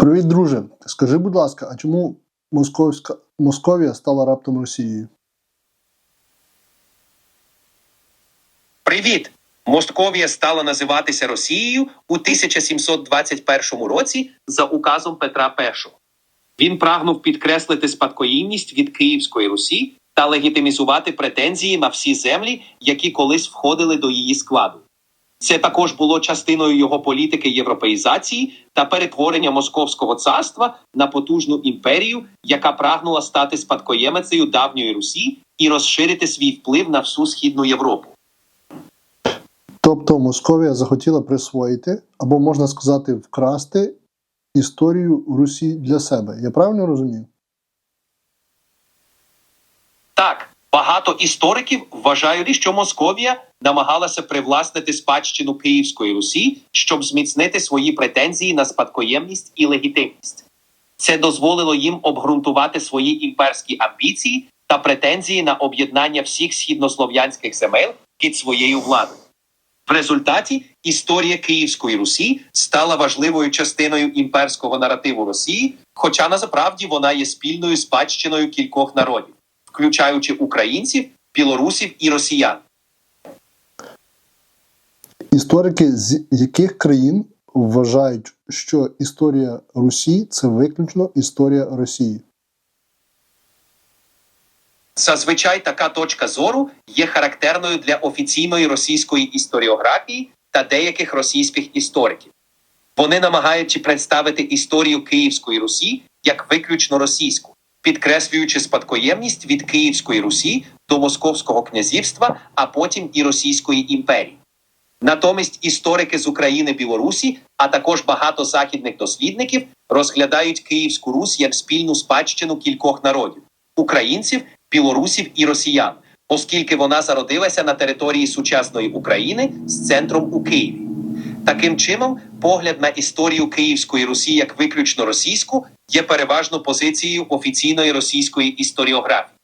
Привіт, друже. Скажи, будь ласка, а чому Московська Московія стала раптом Росією? Привіт! Московія стала називатися Росією у 1721 році за указом Петра І. Він прагнув підкреслити спадкоємність від Київської Русі та легітимізувати претензії на всі землі, які колись входили до її складу. Це також було частиною його політики європеїзації та перетворення Московського царства на потужну імперію, яка прагнула стати спадкоємицею давньої Русі і розширити свій вплив на всю східну Європу. Тобто Московія захотіла присвоїти, або можна сказати, вкрасти історію Русі для себе. Я правильно розумію? Так, багато істориків вважають, що Московія намагалася привласнити спадщину Київської Русі, щоб зміцнити свої претензії на спадкоємність і легітимність. Це дозволило їм обґрунтувати свої імперські амбіції та претензії на об'єднання всіх східнослов'янських земель під своєю владою. В результаті історія Київської Русі стала важливою частиною імперського наративу Росії, хоча насправді вона є спільною спадщиною кількох народів, включаючи українців, білорусів і росіян. Історики з яких країн вважають, що історія Русі це виключно історія Росії? Зазвичай така точка зору є характерною для офіційної російської історіографії та деяких російських істориків. Вони намагаються представити історію Київської Русі як виключно російську, підкреслюючи спадкоємність від Київської Русі до Московського князівства, а потім і Російської імперії. Натомість історики з України Білорусі, а також багато західних дослідників розглядають Київську Русь як спільну спадщину кількох народів українців, білорусів і росіян, оскільки вона зародилася на території сучасної України з центром у Києві. Таким чином, погляд на історію Київської Русі як виключно російську є переважно позицією офіційної російської історіографії.